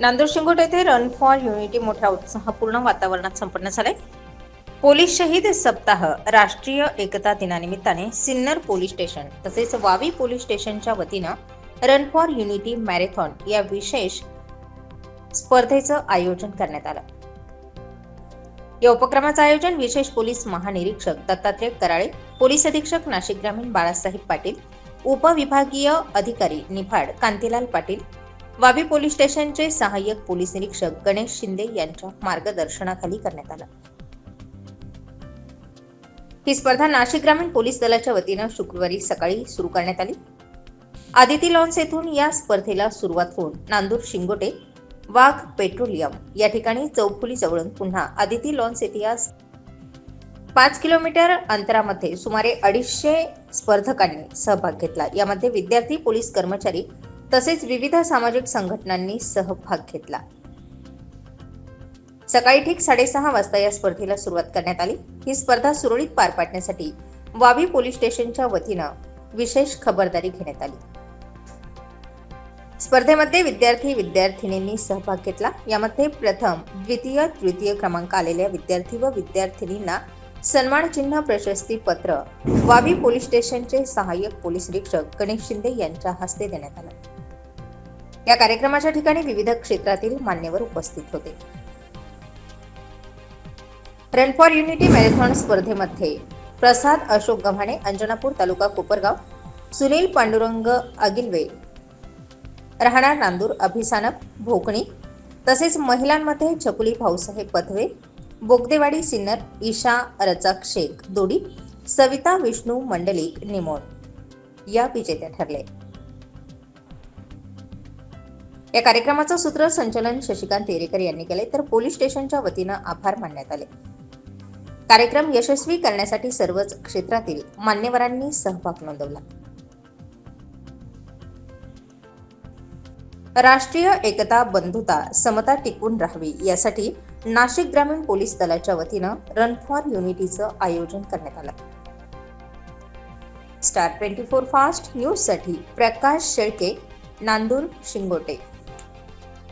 नांदूर शिंगोट येथे run for unity मोठ्या उत्साहपूर्ण वातावरणात संपन्न झाले. पोलीस शहीद सप्ताह राष्ट्रीय एकता दिनानिमित्ताने सिन्नर पोलीस स्टेशन तसेच वावी पोलीस स्टेशनच्या वतीनं रन फॉर युनिटी मॅरेथॉन या विशेष स्पर्धेचं आयोजन करण्यात आलं. या उपक्रमाचं आयोजन विशेष पोलीस महानिरीक्षक दत्तात्रय कराळे पोलीस अधीक्षक नाशिक ग्रामीण बाळासाहेब पाटील उपविभागीय अधिकारी निफाड कांतीलाल पाटील वावी पोलीस स्टेशनचे सहाय्यक पोलीस निरीक्षक गणेश शिंदे यांच्या मार्गदर्शनाखाली करण्यात आलं. ही स्पर्धा नाशिक ग्रामीण पोलीस दलाच्या वतीनं शुक्रवारी सकाळी सुरू करण्यात आली. आदिती लॉन्स येथून या स्पर्धेला सुरुवात होऊन नांदूर शिंगोटे वाघ पेट्रोलियम या ठिकाणी चौफुली जवळून पुन्हा आदिती लॉन्स येथे या पाच किलोमीटर अंतरामध्ये सुमारे अडीचशे स्पर्धकांनी सहभाग घेतला. यामध्ये विद्यार्थी पोलीस कर्मचारी तसेच विविध सामाजिक संघटनांनी सहभाग घेतला. सकाळी ठीक साडेसहा वाजता या स्पर्धेला सुरुवात करण्यात आली. ही स्पर्धा सुरळीत पार पाडण्यासाठी वावी पोलीस स्टेशनच्या वतीनं विशेष खबरदारी घेण्यात आली. स्पर्धेमध्ये विद्यार्थी विद्यार्थिनींनी सहभाग घेतला. यामध्ये प्रथम द्वितीय तृतीय क्रमांक आलेल्या विद्यार्थी व विद्यार्थिनींना सन्मान चिन्ह प्रशस्ती पत्र वावी पोलीस स्टेशनचे सहाय्यक पोलीस निरीक्षक गणेश शिंदे यांच्या हस्ते देण्यात आलं. या कार्यक्रमाच्या ठिकाणी विविध क्षेत्रातील मान्यवर उपस्थित होते. रन फॉर युनिटी मॅरेथॉन स्पर्धेमध्ये प्रसाद अशोक गव्हाणे अंजनापूर तालुका कोपरगाव सुनील पांडुरंग अगिलवे राहणार नांदूर अभिसानप भोकणी तसेच महिलांमध्ये छकुली भाऊसाहेब पथवे बोगदेवाडी सिन्नर ईशा रचाक शेख दोडी सविता विष्णू मंडलिक निमोण या विजेत्या ठरले. या कार्यक्रमाचं सूत्रसंचलन शशिकांत तेरेकर यांनी केले तर पोलीस स्टेशनच्या वतीनं आभार मानण्यात आले. कार्यक्रम यशस्वी करण्यासाठी सर्वच क्षेत्रातील मान्यवरांनी सहभाग नोंदवला. राष्ट्रीय एकता बंधुता समता टिकून राहावी यासाठी नाशिक ग्रामीण पोलीस दलाच्या वतीनं रन फॉर युनिटीचं आयोजन करण्यात आलं. स्टार ट्वेंटी फोर फास्ट न्यूजसाठी प्रकाश शेळके नांदूर शिंगोटे.